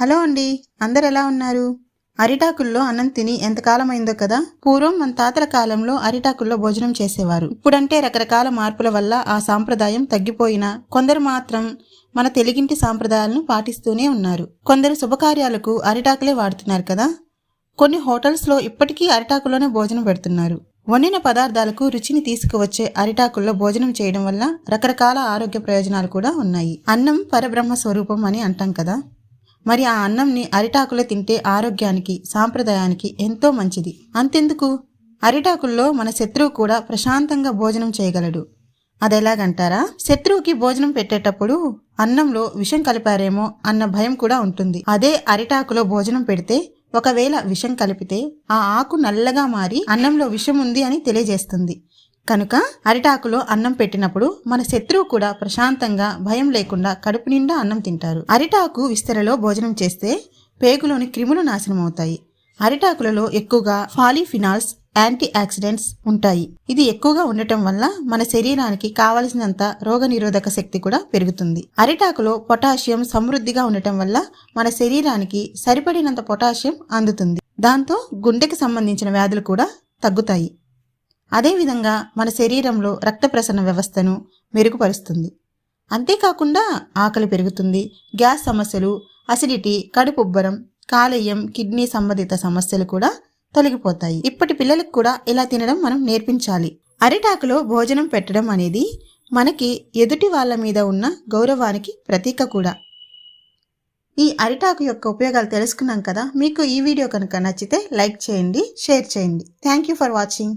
Hello అండి అందరు ఎలా ఉన్నారు? అరిటాకుల్లో అన్నం తిని ఎంతకాలమైందో కదా? పూర్వం మన తాతల కాలంలో అరిటాకుల్లో భోజనం చేసేవారు. ఇప్పుడంటే రకరకాల మార్పుల వల్ల ఆ సాంప్రదాయం తగ్గిపోయినా కొందరు మాత్రం మన తెలుగింటి సాంప్రదాయాలను పాటిస్తూనే ఉన్నారు. కొందరు శుభకార్యాలకు అరిటాకులే వాడుతున్నారు కదా? కొన్ని హోటల్స్లో ఇప్పటికీ అరిటాకులోనే భోజనం పెడుతున్నారు. వండిన పదార్థాలకు రుచిని తీసుకువచ్చే అరిటాకుల్లో భోజనం చేయడం వల్ల రకరకాల ఆరోగ్య ప్రయోజనాలు కూడా ఉన్నాయి. అన్నం పరబ్రహ్మ స్వరూపం అని అంటాం కదా? మరి ఆ అన్నంని అరిటాకులో తింటే ఆరోగ్యానికి సాంప్రదాయానికి ఎంతో మంచిది. అంతెందుకు? అరిటాకుల్లో మన శత్రువు కూడా ప్రశాంతంగా భోజనం చేయగలడు. అదెలాగంటారా? శత్రువుకి భోజనం పెట్టేటప్పుడు అన్నంలో విషం కలిపారేమో అన్న భయం కూడా ఉంటుంది. అదే అరిటాకులో భోజనం పెడితే ఒకవేళ విషం కలిపితే ఆ ఆకు నల్లగా మారి అన్నంలో విషం ఉంది అని తెలియజేస్తుంది. కనుక అరిటాకులో అన్నం పెట్టినప్పుడు మన శత్రువు కూడా ప్రశాంతంగా భయం లేకుండా కడుపు నిండా అన్నం తింటారు. అరిటాకు విస్తరలో భోజనం చేస్తే పేగులోని క్రిములు నాశనం అవుతాయి అరిటాకులలో ఎక్కువగా ఫాలిఫినాల్స్ యాంటీ ఆక్సిడెంట్స్ ఉంటాయి. ఇది ఎక్కువగా ఉండటం వల్ల మన శరీరానికి కావలసినంత రోగనిరోధక శక్తి కూడా పెరుగుతుంది. అరిటాకులో పొటాషియం సమృద్ధిగా ఉండటం వల్ల మన శరీరానికి సరిపడినంత పొటాషియం అందుతుంది. దాంతో గుండెకి సంబంధించిన వ్యాధులు కూడా తగ్గుతాయి. అదేవిధంగా మన శరీరంలో రక్త ప్రసరణ వ్యవస్థను మెరుగుపరుస్తుంది. అంతేకాకుండా ఆకలి పెరుగుతుంది గ్యాస్ సమస్యలు అసిడిటీ కడుపుబ్బరం కాలేయం కిడ్నీ సంబంధిత సమస్యలు కూడా తొలగిపోతాయి. ఇప్పటి పిల్లలకు కూడా ఇలా తినడం మనం నేర్పించాలి. అరిటాకులో భోజనం పెట్టడం అనేది మనకి ఎదుటి వాళ్ళ మీద ఉన్న గౌరవానికి ప్రతీక కూడా. ఈ అరిటాకు యొక్క ఉపయోగాలు తెలుసుకున్నాం కదా మీకు ఈ వీడియో కనుక నచ్చితే లైక్ చేయండి షేర్ చేయండి. Thank you for watching.